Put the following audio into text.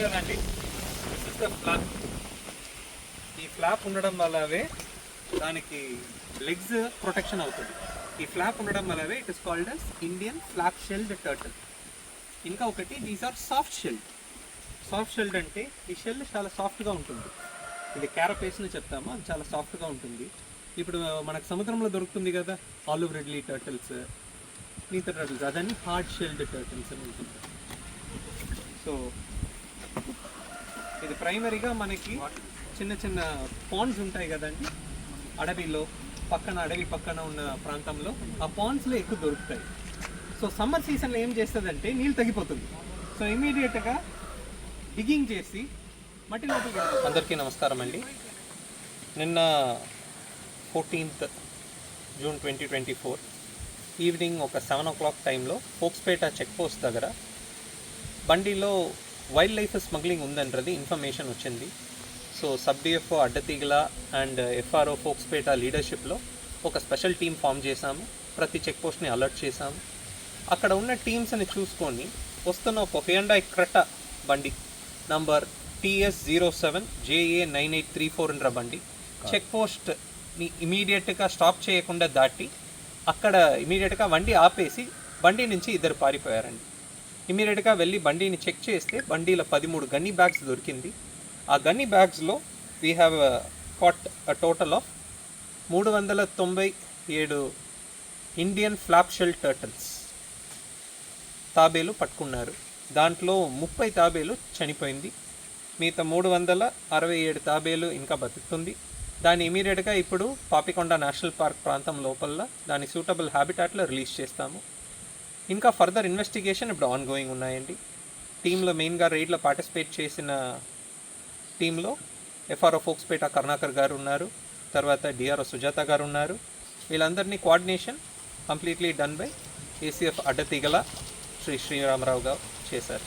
కదండి ఫ్లాప్ ఈ ఫ్లాప్ ఉండడం వల్లవే దానికి లెగ్స్ ప్రొటెక్షన్ అవుతుంది. ఈ ఫ్లాప్ ఉండడం వల్లవే it is called as Indian flap shelled turtle ఇంకా ఒకటి these are soft shelled soft shelled అంటే ఈ షెల్ చాలా సాఫ్ట్గా ఉంటుంది. ఇది క్యారపేస్ని చెప్తాము అది చాలా సాఫ్ట్గా ఉంటుంది. ఇప్పుడు మనకు సముద్రంలో దొరుకుతుంది కదా ఆలివ్ రెడ్లీ టర్టిల్స్ నీత టర్టిల్స్ అదన్నీ హార్డ్ షెల్డ్ టర్టిల్స్ అని ఉంటుంది. సో ఇది ప్రైమరీగా మనకి చిన్న చిన్న పాండ్స్ ఉంటాయి కదండి. అడవిలో పక్కన అడవి పక్కన ఉన్న ప్రాంతంలో ఆ పాండ్స్లో ఎక్కువ దొరుకుతాయి. సో సమ్మర్ సీజన్లో ఏం చేస్తుందంటే నీళ్ళు తగ్గిపోతుంది. సో ఇమీడియట్గా డిగింగ్ చేసి మట్టి లోపలికి అందరికీ నమస్కారం అండి. నిన్న fourteenth June twenty twenty four evening ఒక సెవెన్ ఓ క్లాక్ టైంలో ఫోక్స్పేట చెక్ పోస్ట్ దగ్గర బండిలో వైల్డ్ లైఫ్ స్మగ్లింగ్ ఉందన్నది ఇన్ఫర్మేషన్ వచ్చింది. So sub DFO Addateegala and FRO Fokspeta లీడర్షిప్లో ఒక స్పెషల్ టీం ఫామ్ చేశాము. ప్రతి చెక్ పోస్ట్ని అలర్ట్ చేశాము. అక్కడ ఉన్న టీమ్స్ని చూసుకొని వస్తున్న ఒక హుయండాయ్ క్రెట బండి number TS zero seven JA nine eight three four ఉన్న బండి. చెక్ పోస్ట్ని ఇమీడియట్గా స్టాప్ చేయకుండా దాటి అక్కడ ఇమీడియట్గా బండి ఆపేసి బండి నుంచి ఇద్దరు పారిపోయారండి. ఇమీడియట్గా వెళ్ళి బండిని చెక్ చేస్తే బండిలో పదిమూడు గన్నీ బ్యాగ్స్ దొరికింది. ఆ gunny బ్యాగ్స్లో we have caught a total of మూడు వందల తొంభై ఏడు ఇండియన్ ఫ్లాప్ షెల్ టర్టల్స్ తాబేలు పట్టుకున్నారు. దాంట్లో ముప్పై తాబేలు చనిపోయింది. మిగతా మూడు వందల అరవై ఏడు తాబేలు ఇంకా బతుకుతుంది. దాన్ని ఇమీడియట్గా ఇప్పుడు పాపికొండ నేషనల్ పార్క్ ప్రాంతం లోపల దాని సూటబుల్ హ్యాబిటాట్లో రిలీజ్ చేస్తాము. ఇంకా ఫర్దర్ ఇన్వెస్టిగేషన్ ఇప్పుడు ఆన్ గోయింగ్ ఉన్నాయండి టీంలో మెయిన్గా రైడ్లో పార్టిసిపేట్ చేసిన టీంలో ఎఫ్ఆర్ఓ ఫోక్స్పేట కరుణాకర్ గారు ఉన్నారు. తర్వాత డిఆర్ఓ సుజాత గారు ఉన్నారు. వీళ్ళందరినీ coordination completely done by ACF Addateegala Sri Sriramarao గారు చేశారు.